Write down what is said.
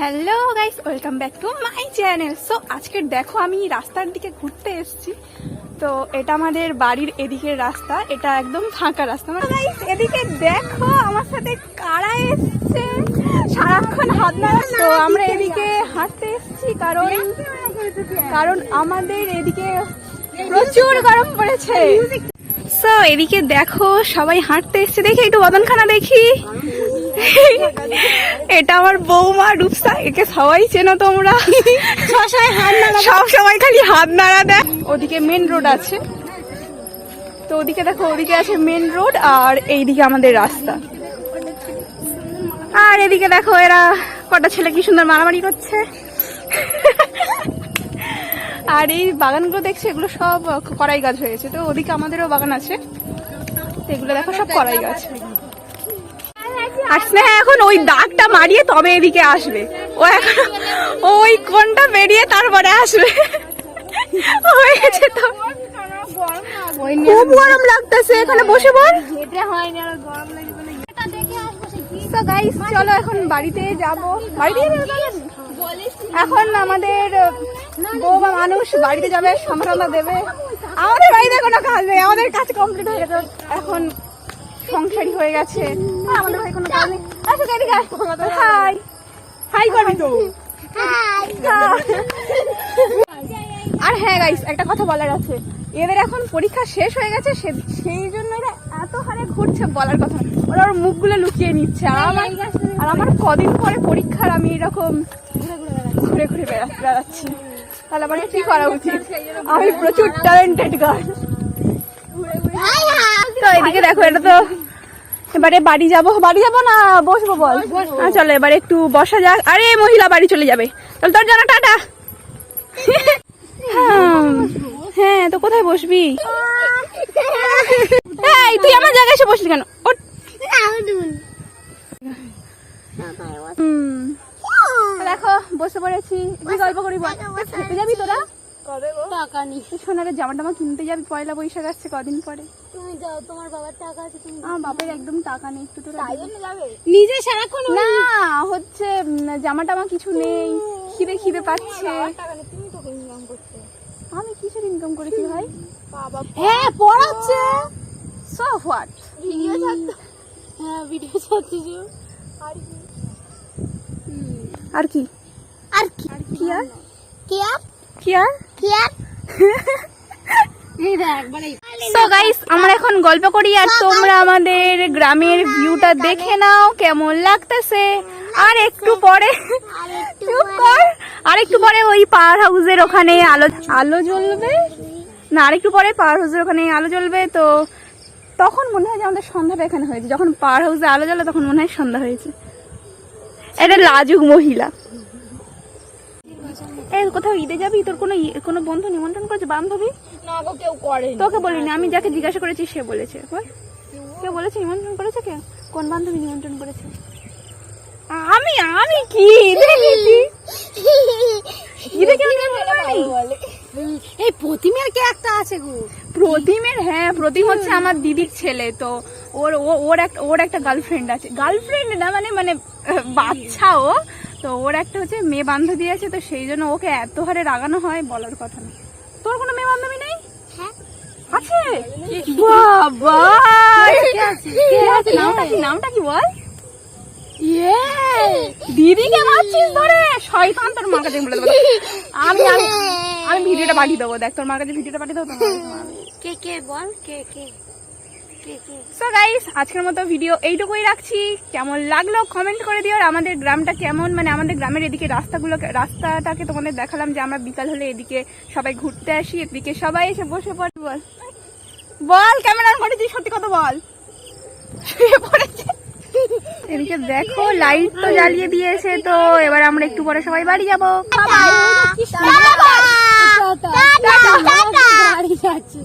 Hello guys welcome back to my channel so আজকের দেখো আমি রাস্তার দিকে ঘুরতে এসেছি। তো এটা আমাদের বাড়ির এদিকের রাস্তা। এটা একদম ফাঁকা রাস্তা। গাইস এদিকে দেখো আমার সাথে কারা এসছে? সারাক্ষণ হাত নাড়া তো আমরা এদিকে হাঁটতে এসেছি কারণ কারণ আমাদের এদিকে প্রচুর গরম পড়েছে। সো এদিকে দেখো সবাই হাঁটতে এসছে। দেখি একটু বদনখানা দেখি। এটা আমার বৌমা রূপসা একে সবাই চেনো তোমরা। সব সময় খালি হাত নাড়া দেয় ওদিকে মেন রোড আছে। তো ওদিকে দেখো ওদিকে আছে মেন রোড আর এইদিকে আমাদের রাস্তা। আর এদিকে দেখো এরা কটা ছেলে কি সুন্দর মারামারি করছে। আর এই বাগানগুলো দেখছে এগুলো সব কড়াই গাছ হয়েছে। তো ওদিকে আমাদেরও বাগান আছে। এগুলো দেখো সব কড়াই গাছ। আর স্নেহা এখন ওই দাগটা মারিয়ে তবে এদিকে আসবে। ও এখন ওই কোনটা বেরিয়ে তারপরে আসবে। হয়ে গেছে তো। খুব গরম লাগতেছে। এখানে বসে বল। চলো এখন বাড়িতে যাব। বাড়িতে? এখন আমাদের বৌমা মানুষ বাড়িতে যাবে সম্ভাবনা দেবে। আমাদের বাড়িতে কোনো কাজ নেই আমাদের কাজ কমপ্লিট হয়ে গেছে। এখন সংসারী হয়ে গেছে। আমাদের ভাই কোনো কাজ নেই। এদিকে হাই। হাই করবি তো? আর হ্যাঁ গাইস একটা কথা বলার আছে। এদের এখন পরীক্ষা শেষ হয়ে গেছে সেই জন্য এরা এত হারে ঘুরছে বলার কথা ওরা ওর মুখগুলো লুকিয়ে নিচ্ছে। আর আমার আর আমার কদিন পরে পরীক্ষার আমি এরকম ঘুরে ঘুরে বেড়া- বেড়াচ্ছি। তাহলে আমার কি করা উচিত? আমি প্রচুর ট্যালেন্টেড গার্ল তো এদিকে দেখো এটা তো এবারে বাড়ি যাব। বাড়ি যাব না বসবো বল। হ্যাঁ চলো এবারে একটু বসা যাক। আরে মহিলা বাড়ি চলে যাবে। তাহলে তোর জানা টাটা। হ্যাঁ, হ্যাঁ তো কোথায় বসবি? এই তুই আমার জায়গায় এসে বসলি কেন? দেখো বসে পড়েছি। কি গল্প করি খেতে যাবি তোরা? টাকা নেই। সোনারের জামা টামা কিনতে যাবি পয়লা বৈশাখ আসছে কদিন পরে। তুমি যাও তোমার বাবার টাকা আছে তুমি আমার বাপের একদম টাকা নেই একটু তোরা দিবি? যাবে? নিজে সারাক্ষণ না হচ্ছে জামা টামা কিছু নেই খিদে খিদে পাচ্ছে। টাকা নেই ইনকাম করতে আমি কিসের ইনকাম করেছি ভাই? বাবা হ্যাঁ পড়াচ্ছে। সো হোয়াট ভিডিও ছাড়তো। হ্যাঁ ভিডিও ছাড়ছিস আর কি? আর কি? আর কি? কি আর? কি আর? কি আর? কি আর? মানে সো গাইস আমরা এখন গল্প করি আর তোমরা আমাদের গ্রামের ভিউটা দেখে নাও কেমন লাগতেছে। আর একটু পরে চুপ কর। আর একটু পরে ওই পাওয়ার হাউসের ওখানে আলো আলো জ্বলবে। না আর একটু পরে পাওয়ার হাউসের ওখানে আলো জ্বলবে তো তখন মনে হয় যে আমাদের সন্ধ্যাটা এখানে হয়েছে। যখন পাওয়ার হাউসে আলো জ্বলে তখন মনে হয় সন্ধ্যা হয়েছে। এটা লাজুক মহিলা। এই কোথাও ঈদে যাবি? তোর কোনো কোনো বন্ধু নিমন্ত্রণ করেছে? বান্ধবী? না গো কেউ করে তোকে বলিনি। আমি যাকে জিজ্ঞাসা করেছি সে বলেছে। বল। কে বলেছে নিমন্ত্রণ করেছে কে কোন বান্ধবী নিমন্ত্রণ করেছে? আমি আমি কি? এই প্রতিমের কে একটা আছে গো? প্রতিমের হ্যাঁ প্রতিম হচ্ছে আমার দিদির ছেলে তো ওর ওর একটা ওর একটা গার্লফ্রেন্ড আছে। গার্লফ্রেন্ড না মানে মানে বাচ্চা ও তো ওর একটা হচ্ছে মেয়ে বান্ধবী আছে তো সেই জন্য ওকে এত হারে রাগানো হয় বলার কথা না। তোর কোনো মেয়ে বান্ধবী নেই? হ্যাঁ। আছে? বাবা! নামটা কি? নামটা কি বল? ইয়ে দিদিকে মারছিস ধরে? শয়তান তোর মার কাছে বলে দেবো। আমি আমি আমি ভিডিওটা পাঠিয়ে দেবো দেখ তোর মার কাছে ভিডিওটা পাঠিয়ে দেবো। কে কে বল কে কে কে কে? সো গাইস আজকের মতো ভিডিও এইটুকুই রাখছি। কেমন লাগল কমেন্ট করে দিও। আর আমাদের গ্রামটা কেমন? মানে আমাদের গ্রামের এদিকে রাস্তাগুলো রাস্তাটাকে তোমাদের দেখালাম যে আমরা বিকাল হলে এদিকে সবাই ঘুরতে আসি এদিকে সবাই এসে বসে পড়। বল। বল ক্যামেরা অন করেছিস সত্যি কথা বল। শুয়ে পড়েছে। এদিকে দেখো লাইট তো জ্বালিয়ে দিয়েছে তো এবার আমরা একটু পরে সবাই বাড়ি যাব বাড়ি যাচ্ছি